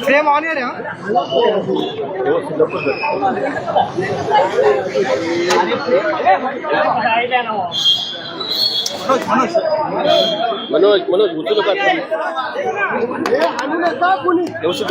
Frame on आहे रे मनोज मनोज उचलू का व्यवस्थित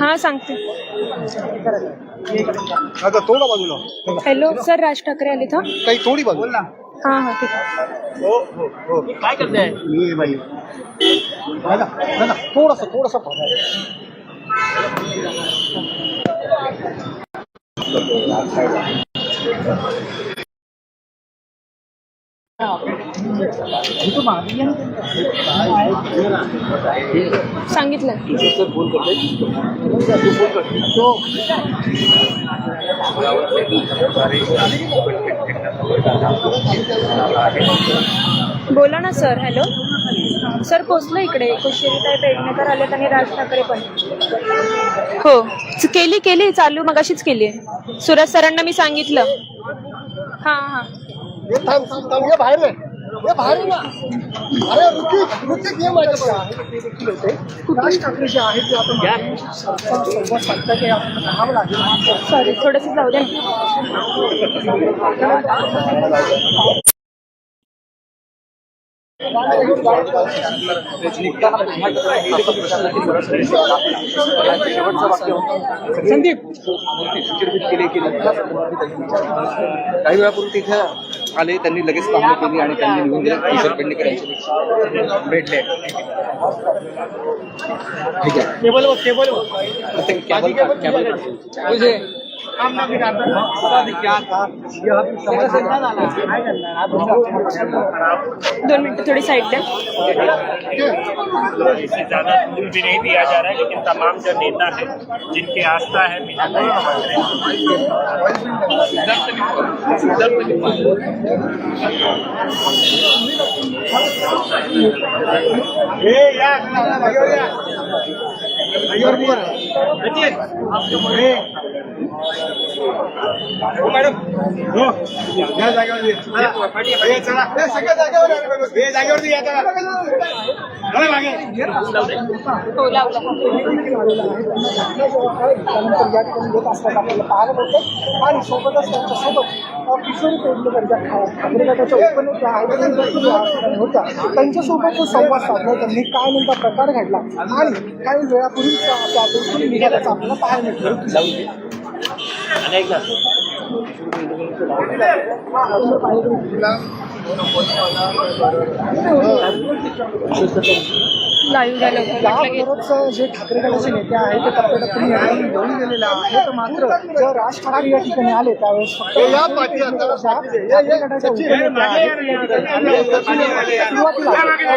हा सांगते. आता थोडा बाजूला. हॅलो सर राज ठाकरे आले था काही थोडी बाजूला. हा हा ठीक आहे. हो हो हो. काय करताय मी बाई. दादा दादा थोडासा थोडासा सर सांगितलं. बोला ना सर. हॅलो सर पोचलो इकडे. कुशेरीताई पेडणेकर आलेत आणि राज ठाकरे पण. हो. केली केली. चालू मग अशीच केली. आहे सुरज सरांना मी सांगितलं. हां हां. ये थांब थांब थांब ये बाहेर ये. ये बाहेर ना. अरे ऋतिक ऋतिक ये माझ्याकडे राज ठाकरे जे आहेत ते आपण सोबत सांगता की आपण राहावं लागेल. सॉरी थोडंसं जाऊ द्या ना. संदीप. काही वेळापूर्वी तिथे आले त्यांनी लगेच पाहणी केली आणि त्यांनी निघून गेले किशोर पेडणेकर यांचे भेटले. ठीक आहे. केबल केबल कॅबल कॅबल मुझे काम ना भी करता पता नहीं क्या था। ये अभी समझ में नहीं आना काय करणार आप दोन मिनटं थोडी साईड द्या इससे ज्यादा दूर भी नहीं दिया जा रहा है लेकिन तमाम जो नेता हैं जिनकी आस्था है मीना भाई मॅडम. हो. या जागेवर ये. ए, चला. ए, सगळ्या जागेवर या रे. ए, जागेवरती या चला. चला मागे. हो लावला त्यानंतर या ठिकाणी येत असतात आपल्याला पाहायला मिळतं आणि सोबतच त्यांच्यासोबत किशोरी पेडणेकर ज्या खा- ठाकरे गटाच्या उपनेत्या आहेत होत्या त्यांच्यासोबत तो संवाद साधला त्यांनी काय नेमका प्रकार घडला आणि काही वेळापूर्वी त्या निघाल्याचं आपल्याला पाहायला मिळतं. लाईव्ह झालं. याबरोबरच जे ठाकरे गटाचे नेते आहेत ते टप्प्याटप्प्याने या ठिकाणी येऊन गेलेले आहेत. मात्र जेव्हा राज ठाकरे या ठिकाणी आले त्यावेळेस फक्त ठाकरे गटाच्या सुरुवातीला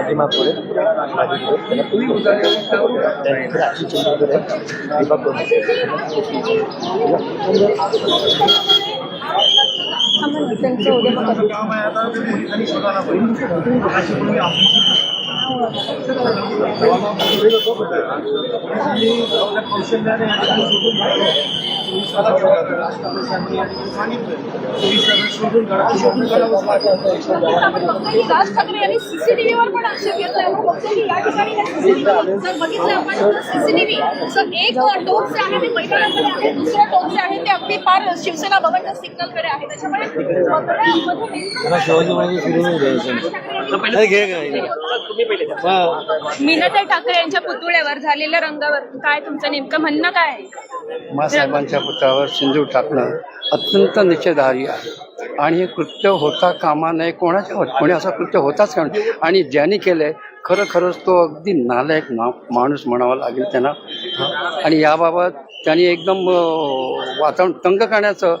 আজিমা করে একশো চিন্তা করে বিভাগ করছে আমার ডিফেন্সে ওদের थांबा ना, त्यांचं उद्या मग करू. राज ठाकरे यांनी सीसीटीव्हीवर पण आक्षेप घेतलाय आपण बघतो की या ठिकाणी CCTV जर बघितलं आपण सीसीटीव्ही सर एक टोक जे आहे ते पैठणाकडे आहे दुसरं टोक जे आहे ते अगदी पार शिवसेना भवनच्या सिग्नलकडे आहे त्याच्यामुळे पत्रामध्ये तुम्ही पहिले द्या. मीनाताई ठाकरे यांच्या पुतळ्यावर झालेल्या रंगावर काय तुमचं नेमकं म्हणणं काय आहे? मासाहेबांच्या पुतळ्यावर सिंदूर टाकणं अत्यंत निषेधार्ह आहे. आणि हे कृत्य होता कामा नये कोणाच्या होत कोणी असं कृत्य होताच का नाही. आणि ज्यांनी केलंय खरं खरंच तो अगदी नालायक ना माणूस म्हणावा लागेल त्यांना. आणि याबाबत त्यांनी एकदम अं, वातावरण तंग करण्याचं